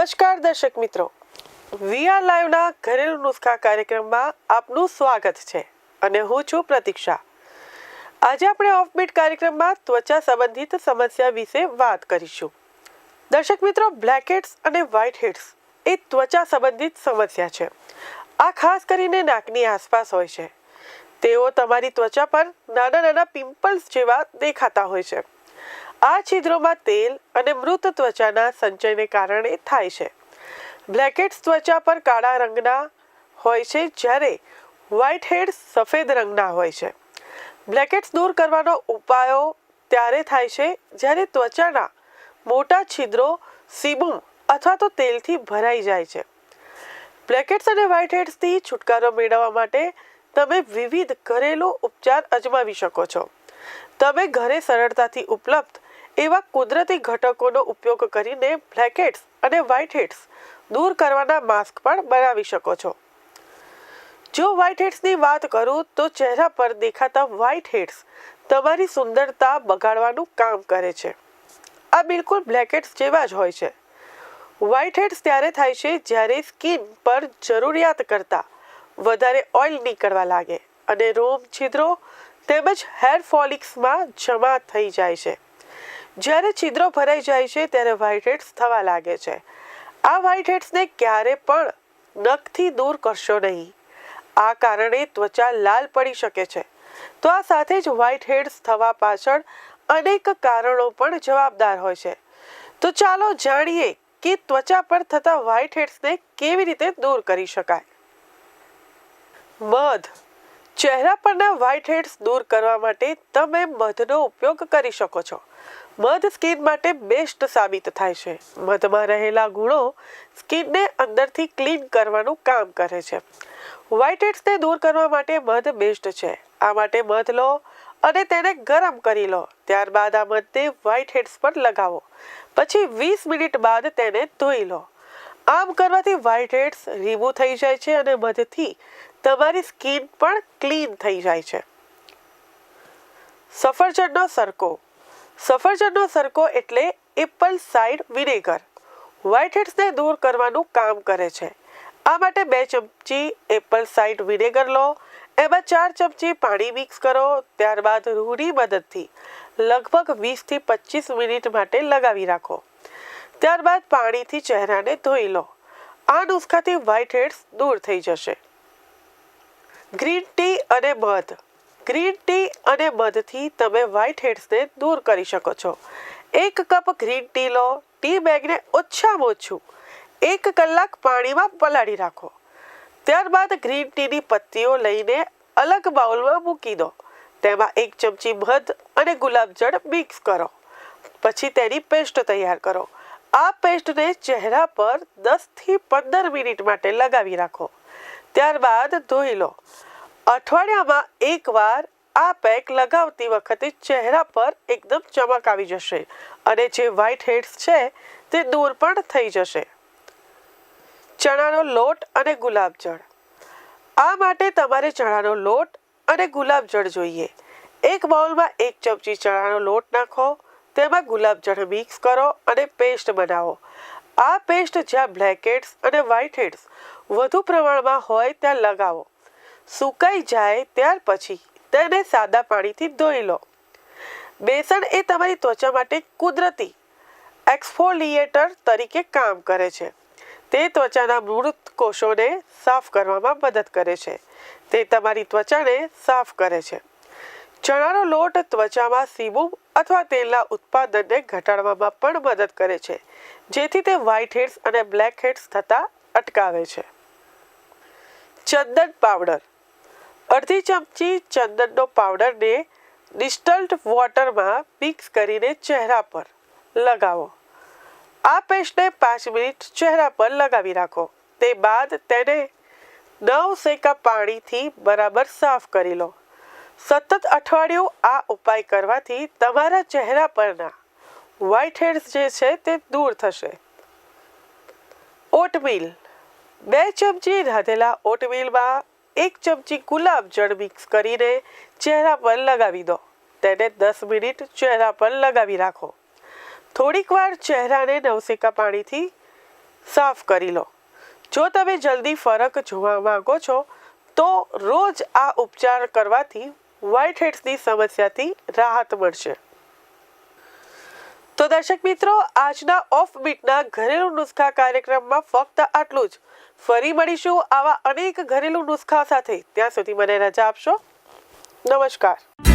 નમસ્કાર દર્શક મિત્રો. વીઆર લાઈવના ઘરેલું નુસ્ખા કાર્યક્રમમાં આપનું સ્વાગત છે અને હું છું પ્રતીક્ષા. આજે આપણે ઓફબીટ કાર્યક્રમમાં ત્વચા સંબંધિત સમસ્યા વિશે વાત કરીશું. દર્શક મિત્રો બ્લેક હેડ્સ અને વ્હાઇટ હેડ્સ એ ત્વચા સંબંધિત સમસ્યા છે. આ ખાસ કરીને નાકની આસપાસ હોય છે. તેઓ તમારી ત્વચા પર નાના નાના પિમ્પલ્સ જેવા દેખાતા હોય છે. આ છિદ્રોમાં તેલ અને મૃત ત્વચાના સંચયને કારણે થાય છે. બ્લેકેટ્સ ત્વચા પર કાળા રંગના હોય છે જ્યારે વ્હાઇટ હેડ્સ સફેદ રંગના હોય છે. બ્લેકેટ્સ દૂર કરવાનો ઉપાયો ત્યારે થાય છે જ્યારે ત્વચાના મોટા છિદ્રો સીબુમ અથવા તો તેલથી ભરાઈ જાય છે. બ્લેકેટ્સ અને વ્હાઇટ હેડ્સથી છુટકારો મેળવવા માટે તમે વિવિધ ઘરેલું ઉપચાર અજમાવી શકો છો. તમે ઘરે સરળતાથી ઉપલબ્ધ એવા કુદરતી ઘટકોનો ઉપયોગ કરીને બ્લેકેટ્સ અને વ્હાઇટ હેડ્સ દૂર કરવાના માસ્ક પણ બનાવી શકો છો. જો વ્હાઇટ હેડ્સની વાત કરું તો ચહેરા પર દેખાતા વ્હાઇટ હેડ્સ તમારી સુંદરતા બગાડવાનું કામ કરે છે. આ બિલકુલ બ્લેકેટ્સ જેવા જ હોય છે. વ્હાઇટ હેડ્સ ત્યારે થાય છે જ્યારે સ્કિન પર જરૂરિયાત કરતાં વધારે ઓઇલ નીકળવા લાગે અને રોમ છિદ્રો તેમજ હેર ફોલિક્સમાં જમા થઈ જાય છે. જ્યારે છિદ્રો ભરાઈ જાય છે ત્યારે વ્હાઇટ હેડ્સ થવા લાગે છે. આ વ્હાઇટ હેડ્સને ક્યારે પણ નખથી દૂર કરશો નહીં. આ કારણે ત્વચા લાલ પડી શકે છે. તો આ સાથે જ વ્હાઇટ હેડ્સ થવા પાછળ અનેક કારણો પણ જવાબદાર હોય છે. તો ચાલો જાણીએ કે ત્વચા પર થતા વ્હાઇટ હેડ્સને કેવી રીતે દૂર કરી શકાય. મધ. ચહેરા પરના વ્હાઇટ હેડ્સ દૂર કરવા માટે તમે મધનો ઉપયોગ કરી શકો છો. મધ સ્કિન માટે બેસ્ટ સાબિત થાય છે. મધમાં રહેલા ગુણો સ્કિનને અંદરથી ક્લીન કરવાનું કામ કરે છે. વ્હાઇટ હેડ્સને દૂર કરવા માટે મધ બેસ્ટ છે. આ માટે મધ લો અને તેને ગરમ કરી લો. ત્યારબાદ આ મધને વ્હાઇટ હેડ્સ પર લગાવો. પછી વીસ મિનિટ બાદ તેને ધોઈ લો. આમ કરવાથી વ્હાઇટ હેડ્સ રીમૂવ થઈ જાય છે અને મધથી તમારી સ્કિન પણ ક્લીન થઈ જાય છે. સફરજનનો સરકો સફરજનનો સરકો એટલે એપલ સાઇડ વિનેગર. વ્હાઇટ હેડ્સને દૂર કરવાનું કામ કરે છે. આ માટે બે ચમચી એપલ સાઇડ વિનેગર લો. એમાં ચાર ચમચી પાણી મિક્સ કરો. ત્યારબાદ રૂની મદદથી લગભગ વીસથી પચીસ મિનિટ માટે લગાવી રાખો. ત્યારબાદ પાણીથી ચહેરાને ધોઈ લો. આ નુસ્ખાથી વ્હાઇટ હેડ્સ દૂર થઈ જશે. ગ્રીન ટી અને મધ. ગ્રીન ટી અને મધથી તમે વ્હાઇટ હેડ્સને દૂર કરી શકો છો. એક કપ ગ્રીન ટી લો, ટી બેગને ઓછામાં ઓછું એક કલાક પાણીમાં પલાળી રાખો. ત્યારબાદ ગ્રીન ટીની પત્તીઓ લઈને અલગ બાઉલમાં મૂકી દો. તેમાં એક ચમચી મધ અને ગુલાબજળ મિક્સ કરો. પછી તેની પેસ્ટ તૈયાર કરો. આ પેસ્ટને ચહેરા પર દસથી પંદર મિનિટ માટે લગાવી રાખો. ત્યારબાદ ધોઈ લો. અઠવાડિયામાં એકવાર આ પેક લગાવતી વખતે ચહેરા પર એકદમ ચમક આવી જશે અને જે વ્હાઇટ હેડ્સ છે તે દૂર પણ થઈ જશે. ચણાનો લોટ અને ગુલાબજળ. આ માટે તમારે ચણાનો લોટ અને ગુલાબજળ જોઈએ. એક બાઉલમાં એક ચમચી ચણાનો લોટ નાખો, તેમાં ગુલાબજળ મિક્સ કરો અને પેસ્ટ બનાવો. આ પેસ્ટ જ્યાં બ્લેક હેડ્સ અને વ્હાઇટ હેડ્સ વધુ પ્રમાણમાં હોય ત્યાં લગાવો. સુકાઈ જાય ત્યાર પછી તેને સાદા પાણીથી ધોઈ લો. બેસણ એ તમારી ત્વચા માટે કુદરતી એક્સફોલિએટર તરીકે કામ કરે છે. તે ત્વચાના મૃત કોષોને સાફ કરવામાં મદદ કરે છે. તે તમારી ત્વચાને સાફ કરે છે. ચણાનો લોટ ત્વચામાં સીબુમ અથવા તેલના ઉત્પાદનને ઘટાડવામાં પણ મદદ કરે છે, જેથી તે વ્હાઇટ હેડ્સ અને બ્લેક હેડ્સ થતા અટકાવે છે. ચંદન પાવડર અડધી ચમચી ચંદનનો પાવડરને ડિસ્ટલ્ટ વોટરમાં મિક્સ કરીને ચહેરા પર લગાવો. આ પેસ્ટને પાંચ મિનિટ ચહેરા પર લગાવી રાખો. તે બાદ તેને નવ સેકા પાણીથી બરાબર સાફ કરી લો. સતત અઠવાડિયું આ ઉપાય કરવાથી તમારા ચહેરા પરના વ્હાઇટ હેડ્સ જે છે તે દૂર થશે. ઓટમીલ બે ચમચી રાધેલા ઓટમીલમાં એક ચમચી ગુલાબ જળ મિક્સ કરીને ચહેરા પર લગાવી દો. તેને દસ મિનિટ ચહેરા પર લગાવી રાખો. થોડીક વાર ચહેરાને નવસેકા પાણીથી સાફ કરી લો. જો તમે જલ્દી ફરક જોવા માંગો છો, તો રોજ આ ઉપચાર કરવાથી વ્હાઇટ હેડ્સની સમસ્યાથી રાહત મળશે. તો દર્શક મિત્રો, આજના ઓફ બીટના ઘરેલું નુસ્ખા કાર્યક્રમમાં ફક્ત આટલું જ. ફરી મળીશું આવા અનેક ઘરેલું નુસ્ખા સાથે. ત્યાં સુધી મને રજા આપશો. નમસ્કાર.